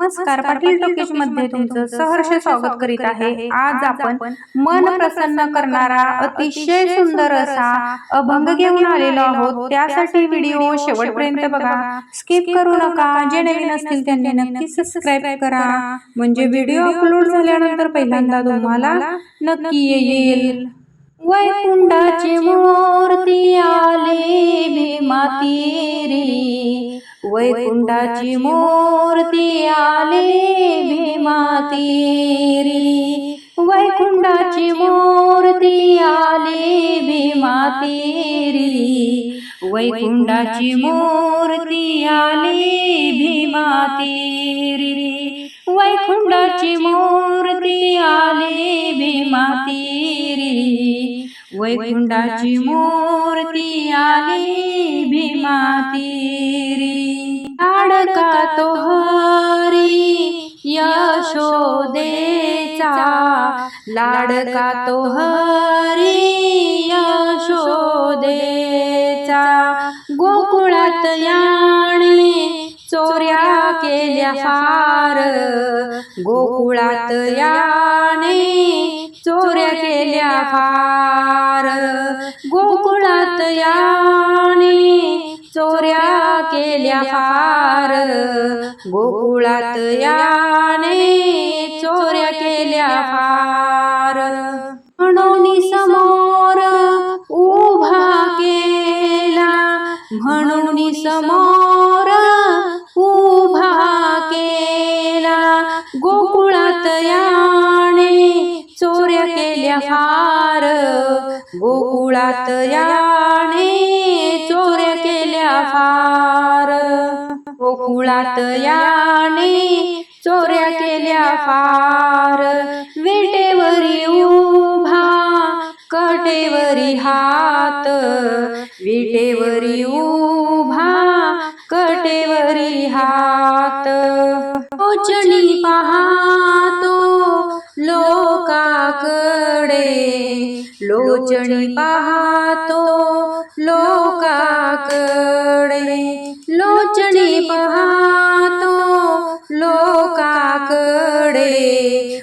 नमस्कार पाटील टॉकीजमध्ये तुमचं सहर्ष स्वागत करीत आहे. आज आपण मन प्रसन्न करणारा अतिशय सुंदर असा अभंग घेऊन आलेलो आहोत. त्यासाठी व्हिडिओ शेवटपर्यंत बघा. स्किप करू नका. जे नवीन असतील त्यांनी नक्की सबस्क्राईब करा. म्हणजे व्हिडिओ अपलोड झाल्यानंतर पहिल्यांदा तुम्हाला नक्की येईल. वैकुंठाची मूर्ती आले भीमाती वैकुंठाची मूर्ती आले भीमाती रे वैकुंठाची मूर्ती आले भीमातीरी. वैकुंठाची मूर्ती आले भीमातीरी. वैकुंठाची मूर्ती आले भीमातीरी. वैकुंठाची मूर्ती आली भीमातीरी. रे तो हरी यशोदेचा लाडका तो हरी यशोदेचा गोकुळात याणे चोऱ्या केल्या फार. गोकुळात याने चोऱ्या केल्या फार. गोकुळात याने चोऱ्या केल्या फार. गोकुळात याने चोऱ्या केल्या फार. म्हणून समोर उभा केला. म्हणून समोर उभा केला. गोकुळात याने चोऱ्या केल्या फार. गोकुळात याने चोऱ्या केल्या फार. गोकुळात याने चोऱ्या केल्या फार. विटेवरी उभा कटेवरी हात. विटेवरी उभा कटेवरी हात. ओचणी पाहतो लोकाकडे. लोचणी पाहतो लोकाकडे. लोचणी पाहतो लोकाकडे.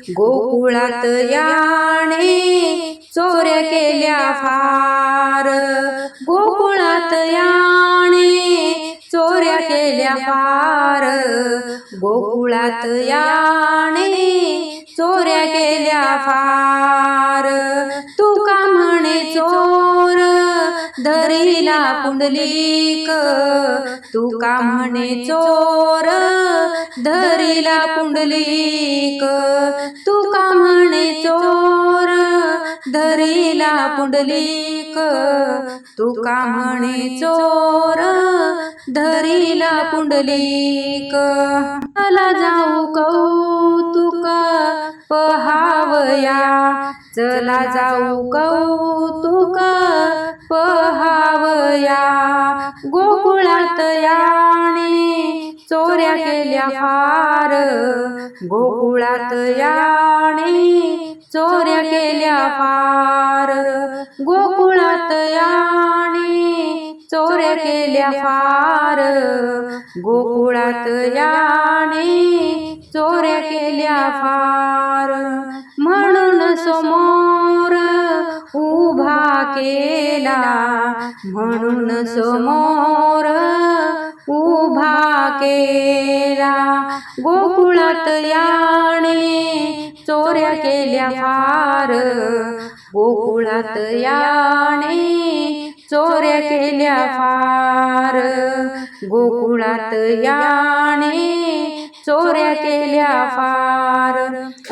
गोकुळात याने चोऱ्या केल्या फार. गोकुळात याने चोऱ्या केल्या फार. गोकुळात याने चोऱ्या केल्या फार. तुका म्हणे चोर धरीला पुंडलिक. का म्हणे चोर धरीला पुंडलिक. तुका म्हणे चोर धरीला पुंडलिक. का म्हणे चोर धरीला पुंडलीक चला जाऊ कौतुक पहावया. चला जाऊ कौतुक पहावया. गोकुळात याने चोऱ्या केल्या फार. गोकुळात याने चोऱ्या केल्या फार. गोकुळात याने चोऱ्या केल्या फार. गोकुळात याने चोऱ्या केल्या फार. म्हणून समोर उभा केला. म्हणून समोर उभा केला. गोकुळात याने चोऱ्या केल्या फार. गोकुळात याने केल्या फार. गोकुळात याने चोऱ्या केल्या फार.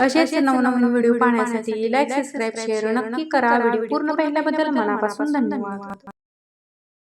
असेच नवनवीन व्हिडिओ पाहण्यासाठी लाईक सबस्क्राईब शेअर नक्की करा. व्हिडिओ पूर्ण पाहिल्याबद्दल मनापासून धन्यवाद.